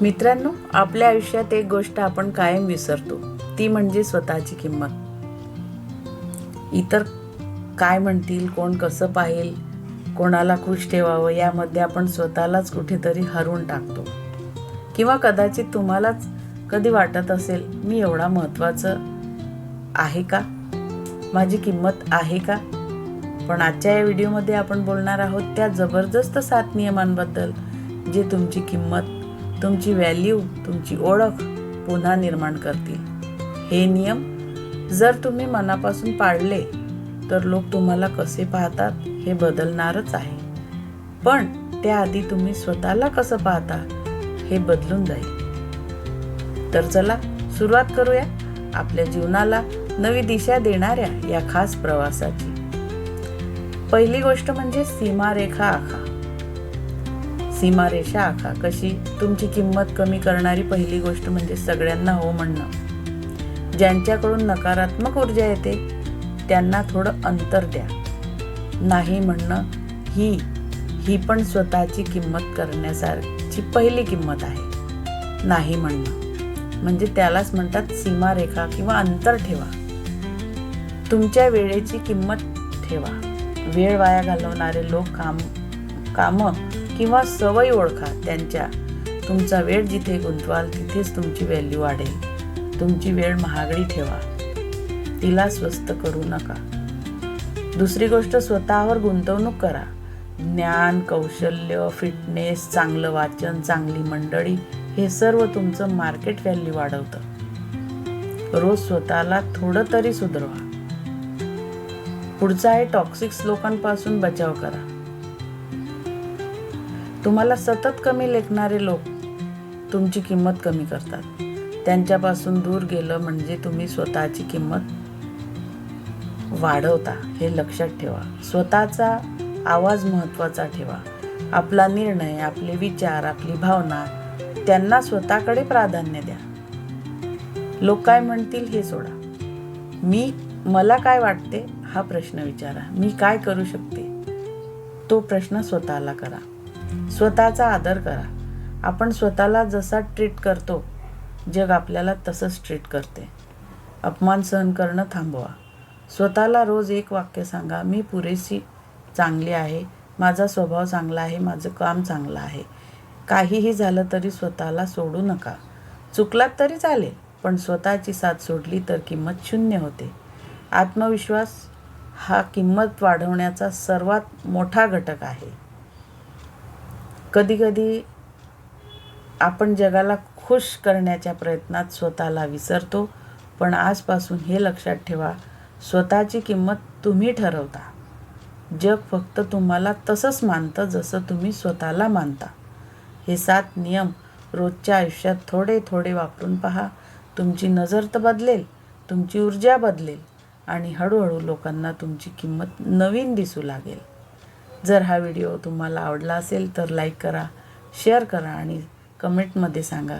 मित्रांनो आपल्या आयुष्यात एक गोष्ट आपण कायम विसरतो. ती म्हणजे स्वतःची किंमत. इतर काय म्हणतील कोण कसं पाहिल कोणाला खुश ठेवावं यामध्ये आपण स्वतःलाच कुठेतरी हरवून टाकतो. किंवा कदाचित तुम्हालाच कधी वाटत असेल मी एवढा महत्त्वाचं आहे का? माझी किंमत आहे का? पण आजच्या या व्हिडिओमध्ये आपण बोलणार आहोत त्या जबरदस्त सात नियमांबद्दल जे तुमची किंमत तुमची व्हॅल्यू तुमची ओळख पुन्हा निर्माण करतील. हे नियम जर तुम्ही मनापासून पाळले तर लोक तुम्हाला कसे पाहतात हे बदलणारच आहे. पण त्याआधी तुम्ही स्वतःला कसं पाहता हे बदलून जाईल. तर चला सुरुवात करूया आपल्या जीवनाला नवी दिशा देणाऱ्या या खास प्रवासाची. पहिली गोष्ट म्हणजे सीमारेखा आखा. सीमारेषा आखा. कशी? तुमची किंमत कमी करणारी पहिली गोष्ट म्हणजे सगळ्यांना हो म्हणणं. ज्यांच्याकडून नकारात्मक ऊर्जा येते त्यांना थोडं अंतर द्या. नाही म्हणणं ही ही पण स्वतःची किंमत करण्यासारखी पहिली किंमत आहे. नाही म्हणणं. म्हणजे त्यालाच म्हणतात सीमारेखा किंवा अंतर ठेवा. तुमच्या वेळेची किंमत ठेवा. वेळ वाया घालवणारे लोक काम कामं किंवा सवयी ओळखा त्यांच्या. तुमचा वेळ जिथे गुंतवाल तिथेच तुमची व्हॅल्यू वाढेल. तुमची वेळ महागडी ठेवा. तिला स्वस्त करू नका. दुसरी गोष्ट स्वतःवर गुंतवणूक करा. ज्ञान कौशल्य फिटनेस चांगलं वाचन चांगली मंडळी हे सर्व तुमचं मार्केट व्हॅल्यू वाढवतं. रोज स्वतःला थोडं तरी सुधरवा. पुढचा आहे टॉक्सिक्स लोकांपासून बचाव करा. तुम्हाला सतत कमी लेखणारे लोक तुमची किंमत कमी करतात. त्यांच्यापासून दूर गेलं म्हणजे तुम्ही स्वतःची किंमत वाढवता हे लक्षात ठेवा. स्वतःचा आवाज महत्त्वाचा ठेवा. आपला निर्णय आपले विचार आपली भावना त्यांना स्वतःकडे प्राधान्य द्या. लोक काय म्हणतील हे सोडा. मी मला काय वाटते हा प्रश्न विचारा. मी काय करू शकते? तो प्रश्न स्वतःला करा. स्वतःचा आदर करा. आपण स्वतःला जसा ट्रीट करतो जग आपल्याला तसंच ट्रीट करते. अपमान सहन करणं थांबवा. स्वतःला रोज एक वाक्य सांगा मी पुरेशी चांगली आहे माझा स्वभाव चांगला आहे माझं काम चांगलं आहे. काहीही झालं तरी स्वतःला सोडू नका. चुकलात तरी चालेल पण स्वतःची साथ सोडली तर किंमत शून्य होते. आत्मविश्वास हा किंमत वाढवण्याचा सर्वात मोठा घटक आहे. कधीकधी आपण जगाला खुश करण्याच्या प्रयत्नात स्वतःला विसरतो पण आजपासून हे लक्षात ठेवा स्वतःची किंमत तुम्ही ठरवता. जग फक्त तुम्हाला तसंच मानतं जसं तुम्ही स्वतःला मानता. हे सात नियम रोजच्या आयुष्यात थोडे थोडे वापरून पहा. तुमची नजर तर बदलेल तुमची ऊर्जा बदलेल आणि हळूहळू लोकांना तुमची किंमत नवीन दिसू लागेल. जर हा व्हिडिओ तुम्हाला आवडला असेल तर लाईक करा शेअर करा आणि कमेंटमध्ये सांगा.